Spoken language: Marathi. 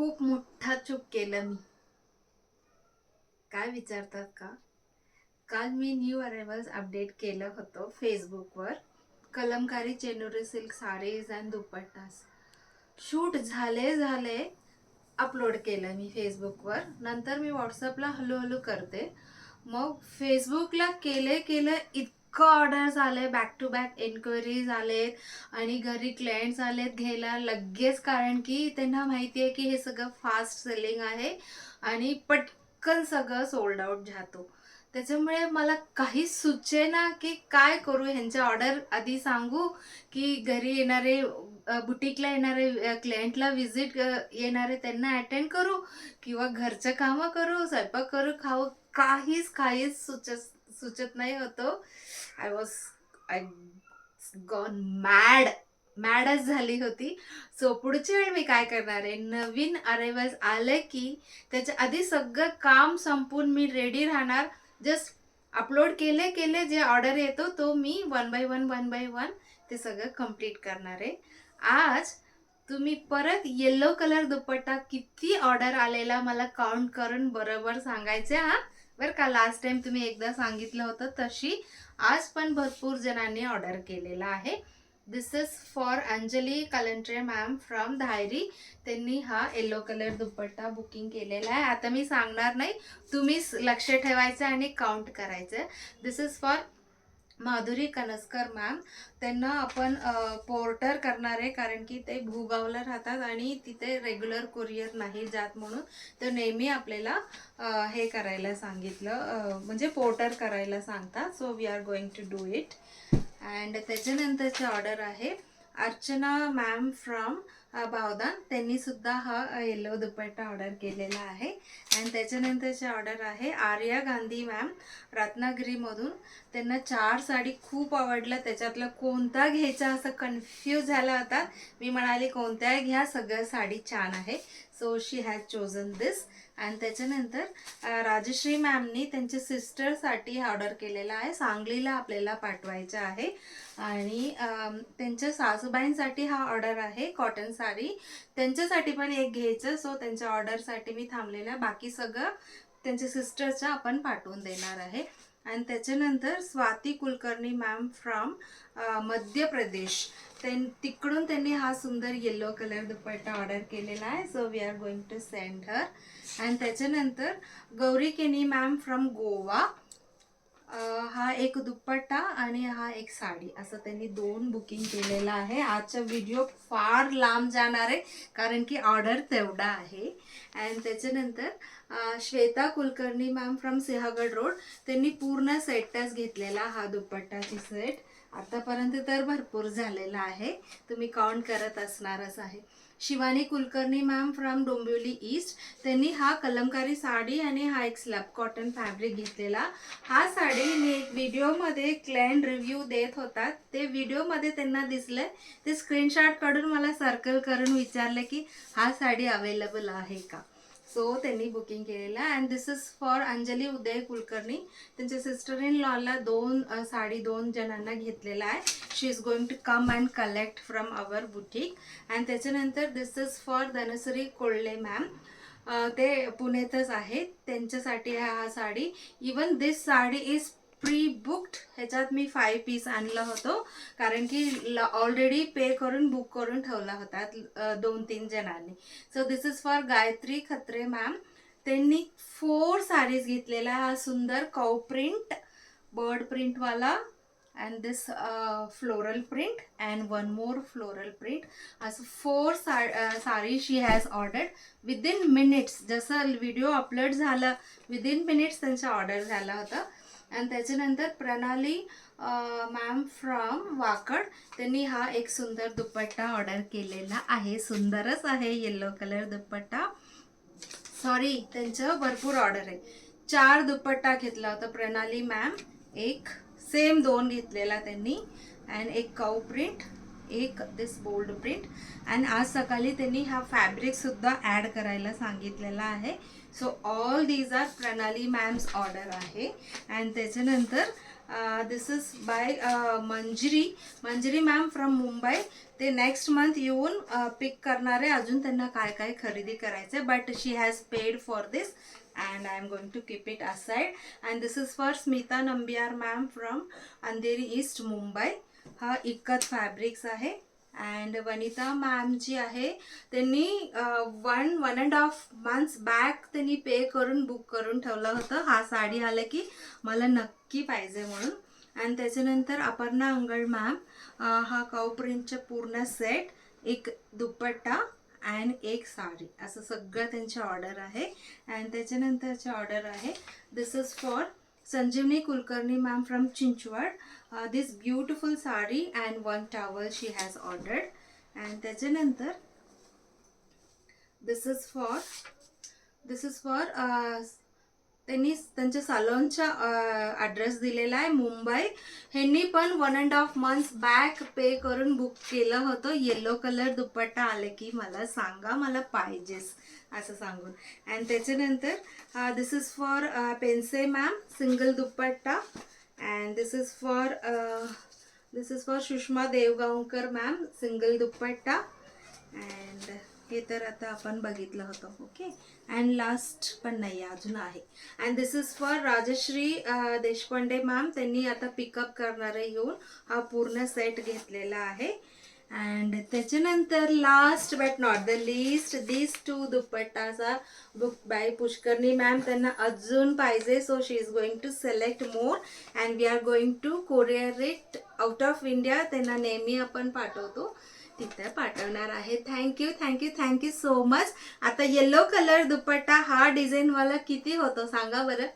खूप मोठा चूक केलं मी. काय विचारतात का? काल मी न्यू अरायवल्स अपडेट केलं होतं फेसबुकवर Kalamkari Chenuri silk saris and dupattas. Shoot झाले झाले अपलोड केलं मी फेसबुकवर नंतर मी व्हॉट्सअपला हळूहळू करते. मग फेसबुकला केले केलं इतकं ऑर्डर्स आले बॅक टू बॅक एन्क्वायरीज आलेत आणि घरी क्लायंट्स आलेत घ्यायला लगेच कारण की त्यांना माहिती आहे की हे सगळं फास्ट सेलिंग आहे आणि पटकन सगळं सोल्ड आउट जातो. त्याच्यामुळे मला काहीच सुचेना की काय करू ह्यांचे ऑर्डर आधी सांगू की घरी येणारे बुटीकला येणारे क्लायंटला व्हिजिट येणारे त्यांना अटेंड करू किंवा घरचं कामं करू स्वयंपाक करू खाऊ काहीच काहीच सुचत सुचत नाही होतो. I was I gone mad मॅडच झाली होती. सो पुढची वेळ मी काय करणार आहे? नवीन अरेवल्स आलं की त्याच्या आधी सगळं काम संपून मी रेडी राहणार. जस्ट अपलोड केले केले जे ऑर्डर येतो तो मी one by one one by one ते सगळं कंप्लीट करणार आहे. आज तुम्ही परत येल्लो कलर दुपट्टा किती ऑर्डर आलेला मला काउंट करून बरोबर सांगायचे हा? बरं का लास्ट टाइम तुम्ही एकदा सांगितलं होतं तशी. आज पण भरपूर जणांनी ऑर्डर केलेला आहे. This is for Anjali Kalantre ma'am from Dhayari. त्यांनी हा येलो कलर दुपट्टा बुकिंग केलेला आहे. आता मी सांगणार नाही. तुम्हीच लक्ष ठेवायचं आणि काउंट करायचं. This is for Madhuri Kanaskar ma'am त्यांना आपण पोर्टर करणार आहे कारण की ते भूगावला राहतात आणि तिथे रेग्युलर कुरिअर नाही जात म्हणून तर नेहमी आपल्याला हे करायला सांगितलं म्हणजे पोर्टर करायला सांगतात. So we are going to do it and त्याच्यानंतरची ऑर्डर आहे अर्चना मॅम फ्रॉम बावदान त्यांनी सुद्धा हा येलो दुपट्टा ऑर्डर केलेला आहे. आणि त्याच्यानंतरची ऑर्डर आहे आर्या गांधी मॅम रत्नागिरीमधून त्यांना चार साडी खूप आवडल्या. त्याच्यातलं कोणता घ्यायचा असं कन्फ्यूज झाला होता. मी म्हणाले कोणत्याही घ्या सगळ्या साडी छान आहे. So she has chosen this आणि त्याच्यानंतर राजश्री मॅमनी त्यांच्या सिस्टरसाठी ऑर्डर केलेला आहे. सांगलीला आपल्याला पाठवायचा आहे. आणि त्यांच्या सासूबाईंसाठी हा ऑर्डर आहे. कॉटन साडी. त्यांच्यासाठी पण एक घ्यायचं. सो त्यांच्या ऑर्डरसाठी मी थांबलेला बाकी सगळं त्यांच्या सिस्टरच्या आपण पाठवून देणार आहे. आणि त्याच्यानंतर स्वाती कुलकर्णी मॅम फ्रॉम मध्य प्रदेश. त्यां तिकडून त्यांनी हा सुंदर येल्लो कलर दुपट्टा ऑर्डर केलेला आहे. So we are going to send her and त्याच्यानंतर गौरी केनी मॅम फ्रॉम गोवा. हा एक दुपट्टा आणि हा एक साडी. असं त्यांनी दोन बुकिंग केलेलं आहे. आजचा व्हिडिओ फार लांब जाणार आहे कारण की ऑर्डर तेवढा आहे. अँड त्याच्यानंतर Shweta Kulkarni ma'am from Sinhagad road त्यांनी पूर्ण सेटच घेतलेला हा दुपट्टाची सेट आतापर्यंत तर भरपूर झालेला आहे. तुम्ही काउंट करत असणारच आहे. Shivani Kulkarni ma'am from Dombivli east त्यांनी हा कलमकारी साडी आणि हा एक स्लॅब कॉटन फॅब्रिक घेतलेला. हा साडी मी एक व्हिडिओमध्ये क्लायंट रिव्ह्यू देत होतात ते व्हिडिओमध्ये त्यांना दिसलं ते स्क्रीनशॉट काढून मला सर्कल करून विचारलं की हा साडी अवेलेबल आहे का? सो त्यांनी बुकिंग केलेलं. आहे and this is for Anjali Uday Kulkarni. त्यांच्या सिस्टर इन लॉला दोन साडी दोन जणांना घेतलेला आहे. She is going to come and collect from our boutique and त्याच्यानंतर this is for Dhanashree Kolhe ma'am ते पुण्यातच आहेत. त्यांच्यासाठी हा sari even this sari is pre booked ह्याच्यात मी फाय पीस आणलं होतं. कारण की ऑलरेडी पे करून बुक करून ठेवला होता दोन तीन जणांनी. So this is for Gayatri Khatre ma'am त्यांनी फोर साडीज घेतलेला हा सुंदर कौ print bird प्रिंटवाला and this floral print and one more floral print असं फोर सा sari she has ordered within minutes जसं व्हिडिओ अपलोड झाला विदिन मिनिट्स त्यांचा ऑर्डर झाला होता. आणि त्याच्यानंतर प्रणाली मॅम फ्रॉम वाकड त्यांनी हा एक सुंदर दुपट्टा ऑर्डर केलेला आहे. सुंदरच आहे येल्लो कलर दुपट्टा. सॉरी त्यांचं भरपूर ऑर्डर आहे. चार दुपट्टा घेतला होता प्रणाली मॅम एक सेम दोन घेतलेला त्यांनी. अँड एक काऊ प्रिंट एक दिस बोल्ड प्रिंट अँड आज सकाळी त्यांनी हा फॅब्रिकसुद्धा ॲड करायला सांगितलेला आहे. सो ऑल दीज आर प्रणाली मॅम्स ऑर्डर आहे. अँड त्याच्यानंतर this is by Manjiri. Manjiri ma'am from Mumbai ते नेक्स्ट मंथ येऊन uh, पिक करणारे. अजून त्यांना काय काय खरेदी करायचं आहे but she has paid for this and I am going to keep it aside and this is for Smita Nambiar ma'am from Andheri east Mumbai हा इक्कत फॅब्रिक्स आहे. अँड वनिता मॅम जी आहे त्यांनी one one and half months back त्यांनी पे करून बुक करून ठेवलं होतं. हा साडी आलं की मला नक्की पाहिजे म्हणून. आणि त्याच्यानंतर अपर्णा अंगड मॅम हा काऊ प्रिंटचा पूर्ण सेट एक दुपट्टा अँड एक साडी. असं सगळं त्यांची ऑर्डर आहे. अँड त्याच्यानंतरची ऑर्डर आहे this is for Sanjivni Kulkarni ma'am from Chinchwad. Uh, this beautiful sari and one towel she has ordered. And Tejanantar, this is for this is for uh, त्यांनी त्यांच्या सलोनचा ॲड्रेस दिलेला आहे मुंबई. ह्यांनी पण one and half months back pay करून बुक केलं होतं. येलो कलर दुपट्टा आले की मला सांगा मला पाहिजेस असं सांगून. अँड त्याच्यानंतर this is for Pense ma'am single dupatta. And this is for this is for Sushma Deogaonkar ma'am single dupatta. And हे तर आता आपण बघितलं होतं ओके अँड लास्ट पण नाही आहे, अजून आहे. And this is for Rajshree Deshpande ma'am त्यांनी आता पिकअप करणारे येऊन हा पूर्ण सेट घेतलेला आहे. अँड त्याच्यानंतर last but not the list this two dupattas are book by Pushkarni ma'am त्यांना अजून पाहिजे so she is going to select more and we are going to courier it out of India त्यांना नेहमी आपण पाठवतो. तिथे पाठवणार आहे. Thank you thank you thank you so much आता येलो कलर दुपट्टा हा डिझाईन वाला किती होतो सांगा बरं?